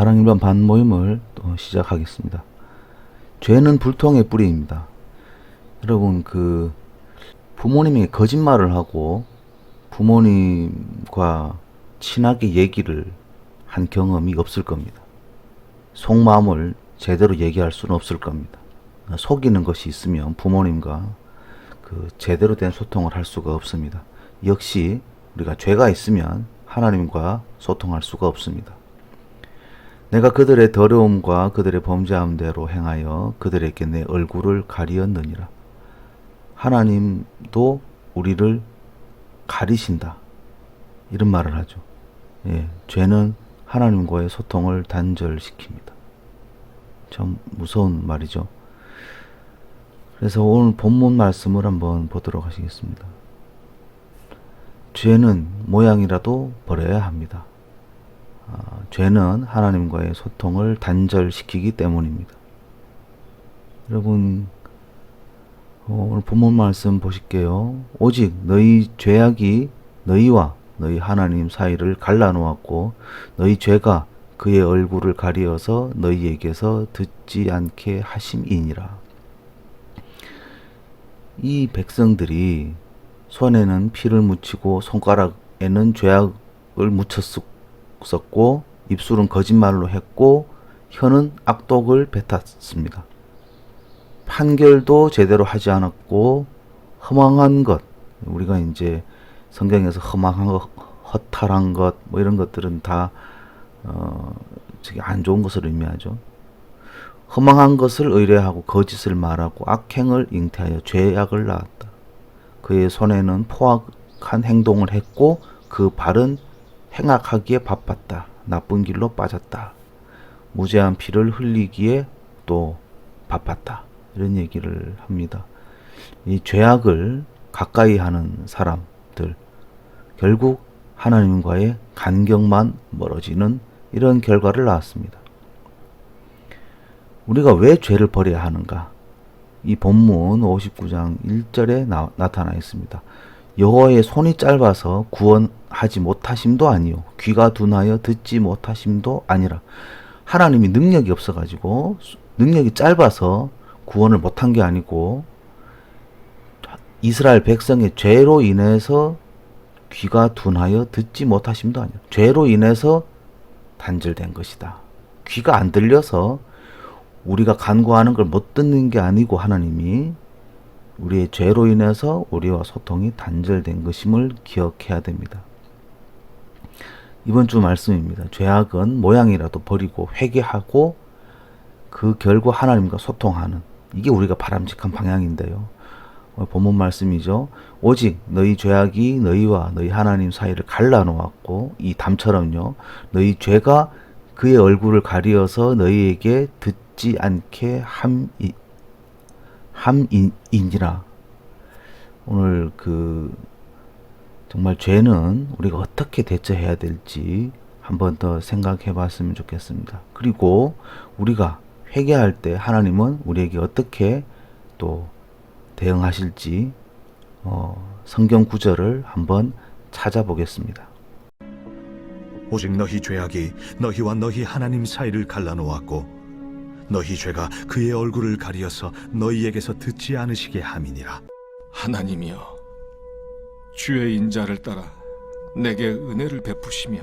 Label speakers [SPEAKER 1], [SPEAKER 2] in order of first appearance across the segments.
[SPEAKER 1] 사랑일반 반 모임을 또 시작하겠습니다. 죄는 불통의 뿌리입니다. 여러분 그 부모님이 거짓말을 하고 부모님과 친하게 얘기를 한 경험이 없을 겁니다. 속마음을 제대로 얘기할 수는 없을 겁니다. 속이는 것이 있으면 부모님과 그 제대로 된 소통을 할 수가 없습니다. 역시 우리가 죄가 있으면 하나님과 소통할 수가 없습니다. 내가 그들의 더러움과 그들의 범죄함대로 행하여 그들에게 내 얼굴을 가리었느니라. 하나님도 우리를 가리신다. 이런 말을 하죠. 예, 죄는 하나님과의 소통을 단절시킵니다. 참 무서운 말이죠. 그래서 오늘 본문 말씀을 한번 보도록 하시겠습니다. 죄는 모양이라도 버려야 합니다. 아, 죄는 하나님과의 소통을 단절시키기 때문입니다. 여러분, 어, 오늘 본문 말씀 보실게요. 오직 너희 죄악이 너희와 너희 하나님 사이를 갈라놓았고 너희 죄가 그의 얼굴을 가리어서 너희에게서 듣지 않게 하심이니라. 이 백성들이 손에는 피를 묻히고 손가락에는 죄악을 묻혔 었고 입술은 거짓말로 했고 혀는 악독을 뱉었습니다. 판결도 제대로 하지 않았고 허망한 것 우리가 이제 성경에서 허망한 것, 허탈한 것 뭐 이런 것들은 다 어, 저기 안 좋은 것을 의미하죠. 허망한 것을 의뢰하고 거짓을 말하고 악행을 잉태하여 죄악을 낳았다. 그의 손에는 포악한 행동을 했고 그 발은 행악하기에 바빴다. 나쁜 길로 빠졌다. 무죄한 피를 흘리기에 또 바빴다. 이런 얘기를 합니다. 이 죄악을 가까이 하는 사람들 결국 하나님과의 간격만 멀어지는 이런 결과를 낳았습니다. 우리가 왜 죄를 버려야 하는가? 이 본문 59장 1절에 나, 나타나 있습니다. 여호와의 손이 짧아서 구원하지 못하심도 아니요 귀가 둔하여 듣지 못하심도 아니라 하나님이 능력이 없어 가지고 능력이 짧아서 구원을 못한 게 아니고 이스라엘 백성의 죄로 인해서 귀가 둔하여 듣지 못하심도 아니요 죄로 인해서 단절된 것이다. 귀가 안 들려서 우리가 간구하는 걸 못 듣는 게 아니고 하나님이 우리의 죄로 인해서 우리와 소통이 단절된 것임을 기억해야 됩니다. 이번 주 말씀입니다. 죄악은 모양이라도 버리고 회개하고 그 결과 하나님과 소통하는 이게 우리가 바람직한 방향인데요. 어, 본문 말씀이죠. 오직 너희 죄악이 너희와 너희 하나님 사이를 갈라놓았고 이 담처럼요. 너희 죄가 그의 얼굴을 가리어서 너희에게 듣지 않게 함이 함이니라. 오늘 그 정말 죄는 우리가 어떻게 대처해야 될지 한번 더 생각해 봤으면 좋겠습니다. 그리고 우리가 회개할 때 하나님은 우리에게 어떻게 또 대응하실지 어, 성경 구절을 한번 찾아보겠습니다.
[SPEAKER 2] 오직 너희 죄악이 너희와 너희 하나님 사이를 갈라놓았고 너희 죄가 그의 얼굴을 가리어서 너희에게서 듣지 않으시게 함이니라
[SPEAKER 3] 하나님이여 주의 인자를 따라 내게 은혜를 베푸시며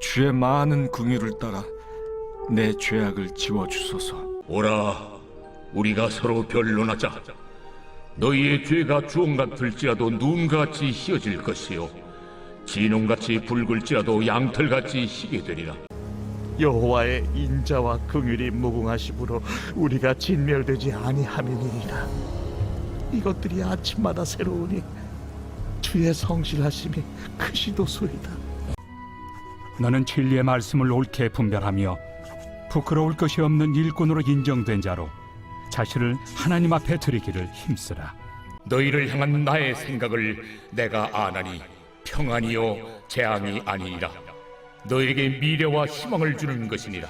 [SPEAKER 3] 주의 많은 긍휼을 따라 내 죄악을 지워 주소서
[SPEAKER 4] 오라, 우리가 서로 변론하자. 너희의 죄가 주홍 같을지라도 눈같이 희어질 것이요, 진홍같이 붉을지라도 양털같이 희게 되리라.
[SPEAKER 5] 여호와의 인자와 긍휼이 무궁하심으로 우리가 진멸되지 아니함이니라. 이것들이 아침마다 새로우니 주의 성실하심이 크시도소이다.
[SPEAKER 6] 너는 진리의 말씀을 옳게 분별하며 부끄러울 것이 없는 일꾼으로 인정된 자로 자신을 하나님 앞에 드리기를 힘쓰라.
[SPEAKER 4] 너희를 향한 나의 생각을 내가 아나니 평안이요 재앙이 아니니라. 너에게 미래와 희망을 주는 것이니라.